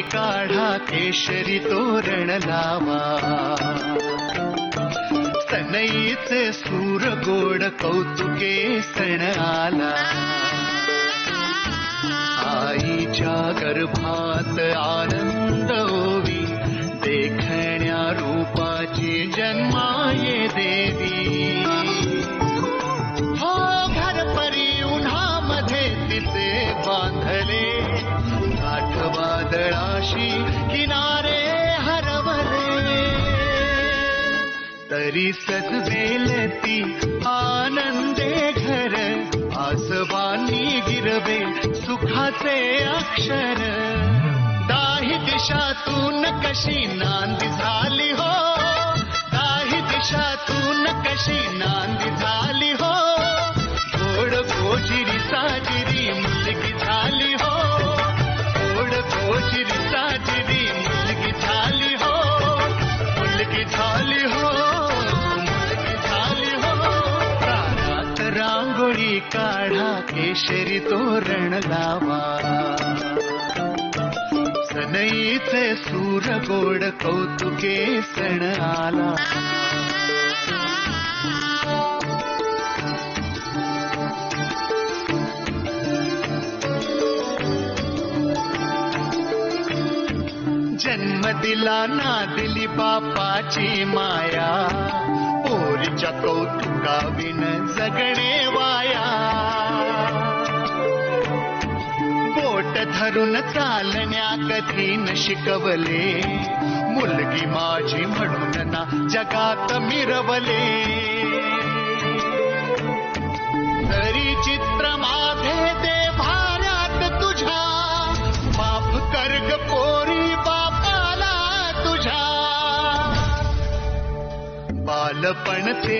काढा केशरी तोरण लावा. सनईचे सूर गोड कौतुके सण आला. आईच्या गर्भात आनंद ओवी देखण्या रूपाची जन्माये देवी. हो घर परी उन्हामध्ये तिचे बांध वादळाशी किनारे हरवले. तरी सजवेल ती आनंदे घर आसवानी गिरवे सुखाचे अक्षर. दाही दिशातून कशी नांदी झाली हो? दाही दिशातून कशी नांदी झाली हो? गोड गोजिरी साजिरी रांगोळी काढा केशरी तोरण लावा. सनईचे सूर गोड कौतुके सण आला. जन्म दिला ना दिली बापाची माया. पोरीच्या कौतुका विन जगणे वाया. बोट धरून चालण्या कधी न शिकवले. मुलगी माझी म्हणून ना जगात मिरवले. கால பணத்தே